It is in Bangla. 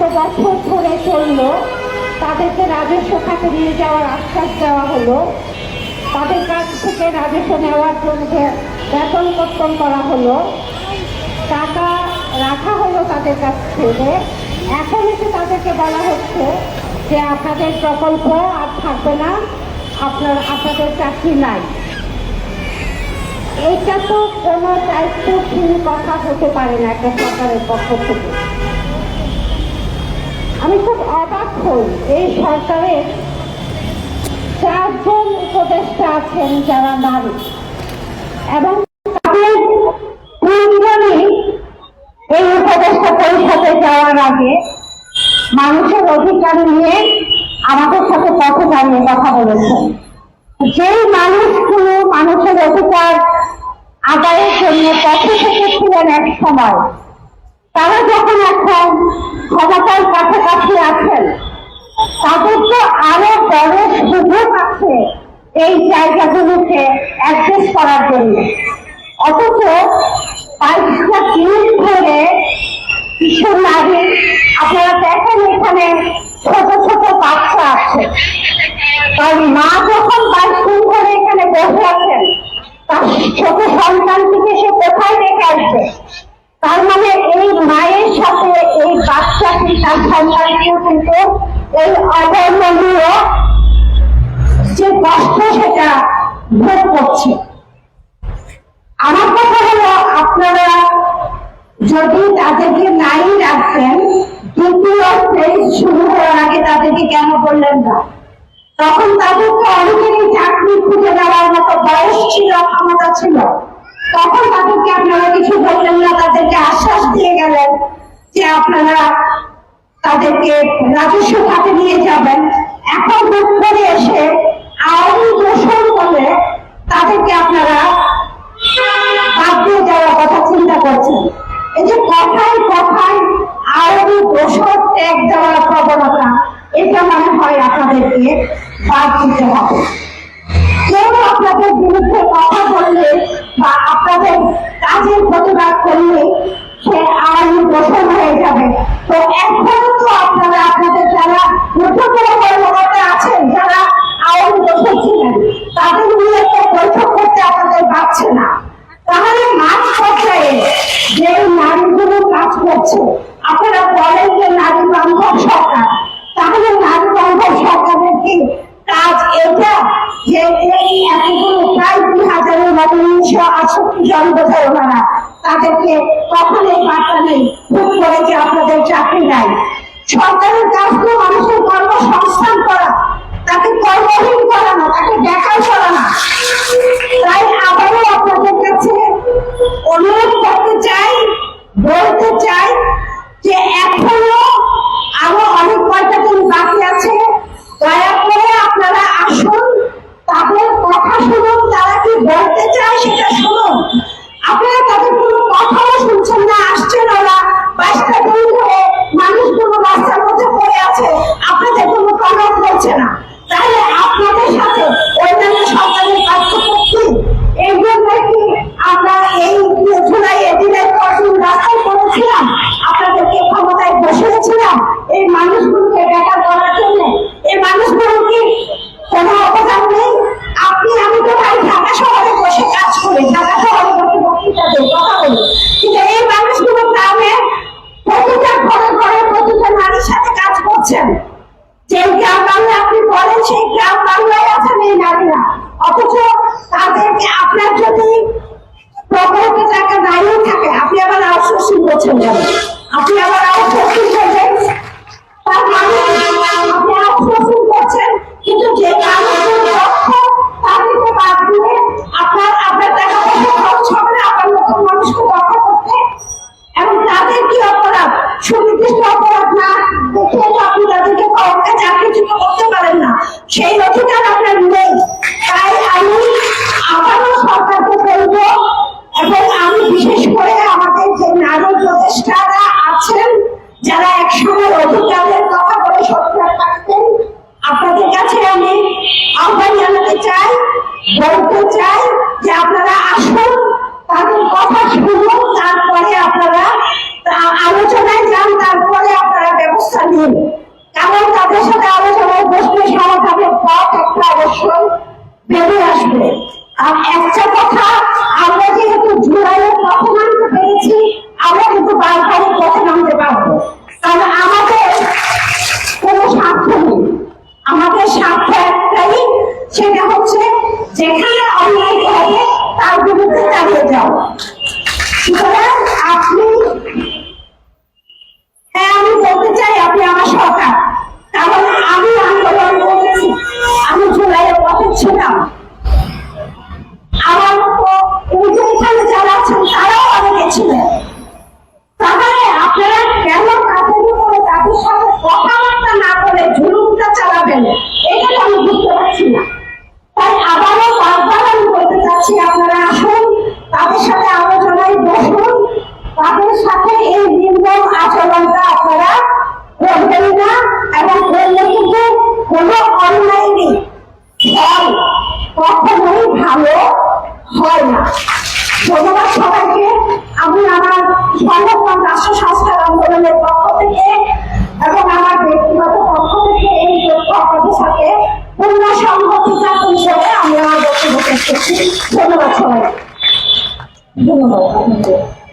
এত বছর ধরে চলল। তাদেরকে রাজস্ব খাতে নিয়ে যাওয়ার আশ্বাস দেওয়া হলো। তাদের কাছ থেকে রাজস্ব নেওয়ার জন্য বেতন কর্তন করা হলো। টাকা রাখা হলো তাদের কাছ থেকে। এখন এসে তাদেরকে বলা হচ্ছে যে, আপনাদের প্রকল্প আর থাকবে না। আপনার, আপনাদের চাকরি নাই। এটা তো কোনো দায়িত্বশীল কথা হতে পারে না একটা সরকারের পক্ষ থেকে। আমি খুব অবাক হই। এই সরকারের চারজন উপদেষ্টা আছেন যারা নারী। এবং এই উপদেষ্টা পরিষদে যাওয়ার আগে মানুষের অধিকার নিয়ে আমাদের সাথে পথে দাঁড়িয়ে কথা বলেছেন। যেই মানুষগুলো মানুষের অধিকার আদায়ের জন্য পথে থেকেছিলেন এক সময় তারা যখন এখন ক্ষমতার কাছাকাছি আছেন, তাদের তো আরও বড় সুযোগ আছে এই জায়গাগুলোকে অ্যাডজাস্ট করার জন্য। অথচ বাইশটা দিন ধরে কিছু নারী, আপনারা দেখেন এখানে ছোট ছোট বাচ্চা আছে। তার মা যখন বাইশ দিন ধরে এখানে বসে আছেন, তার ছোট সন্তানটিকে সে কোথায় রেখে আসবে? তার মানে এই মায়ের সাথে এই বাচ্চাটি তার সন্তানটিও কিন্তু এই অবর্ণনীয় যে কষ্ট সেটা ভোগ করছে। আমার কথা হলো, আপনারা যদি তাদেরকে নাই রাখতেন, দ্বিতীয় ফেজ শুরু হওয়ার আগে তাদেরকে কেন বললেন না? তখন তাদেরকে অনেকেরই চাকরি খুঁজে দেওয়ার মতো বয়স ছিল, ক্ষমতা ছিল। তখন তাদেরকে আপনারা কিছু বললেন না, তাদেরকে আশ্বাস দিয়ে গেলেন যে আপনারা তাদেরকে রাজস্ব খাতে নিয়ে যাবেন। এখন হুট করে এসে আওয়ামী দোষণ বলে তাদেরকে আপনারা বাদ দিয়ে যাওয়ার কথা চিন্তা করছেন। এই যে কথায় কথায় আরবি দোষর ত্যাগ দেওয়ার প্রবণতা, এটা মনে হয় আপনাদেরকে বাদ দিতে হবে। কেউ আপনাদের বিরুদ্ধে কথা বললে বা আপনাদের কাজের প্রতিবাদ করলে সে আইনি দোষণ হয়ে যাবে। তো এখনও তো আপনারা, আপনাদের যারা উচ্চতর কর্মকর্তা আছেন, যারা আওয়ামী দোষণ ছিলেন, তাদের নিয়ে একটা বৈঠক করতে আপনাদের পাচ্ছে না। তাহলে মাঠ পর্যায়ে যে নারীগুলো কাজ করছে, আপনারা বলেন যে নারী বান্ধব সরকার। তাহলে নারী বান্ধব সরকারের কি কাজ এটা? যে এই এতগুলো প্রায় দুই সরকারের মানুষের কর্মসংস্থান করা। তাকে কর্মহীন করা না, তাকে দেখাও করা না। তাই আবারও আপনাদের কাছে অনুরোধ করতে চাই, বলতে চাই যে এখনও আরও অনেক কয়টা দিন বাকি আছে দয়া করে আপনারা আসুন তাদের কথা শুনুন তারা কি বলতে চায় সেটা শুনুন আপনারা তাদের কোনো কথাও শুনছেন না আসছেন ওরা বাইশটা দিন ধরে মানুষগুলো রাস্তার মধ্যে পড়ে আছে আপনাদের কোনো টনক করছে না তাহলে আপনাদের সাথে অন্যান্য সরকারের কার্যক্রম কি এই জন্য কি আমরা এই জুলাই দিনের কঠিন রাস্তায় করেছিলাম আপনাদেরকে ক্ষমতায় বসিয়েছিলাম এই মানুষগুলোকে বেকার করার জন্য এই মানুষগুলো কি কোনো অবদান নেই আপনি আমি তো ভাই ঢাকা শহরে বসে কাজ করি ঢাকা শহরে বসে বক্তৃতা দিই কথা বলি কিন্তু এই মানুষগুলো গ্রামে প্রতিটা ঘরে ঘরে প্রতিটা নারীর সাথে কাজ করছেন যে গ্রাম বাংলা আপনি বলেন সেই গ্রাম বাংলায় আছেন এই নারীরা অথচ তাদেরকে আপনার যদি প্রকল্পে টাকা নাইও থাকে আপনি আবার আউটসোর্সিং করছেন বলতে চাই যে আপনারা আসুন, তাদের কথা শুনুন, তারপরে আপনারা আলোচনায় যান, তারপরে আপনারা ব্যবস্থা নিন। কারণ তাদের সাথে আলোচনায় বসলে সমাধানের পথ একটা অবশ্যই বেরিয়ে আসবে। আর একটা কথা, আমরা যেহেতু জুলাইয়ের পথে নামতে পেরেছি, আমরা কিন্তু বারবারই পথে নামতে পারব। কারণ আমাদের কোনো স্বার্থ নেই। আমাদের স্বার্থ একটাই, সেটা হচ্ছে যেখানে Aku 了，你回来。这么聪明么了吗我还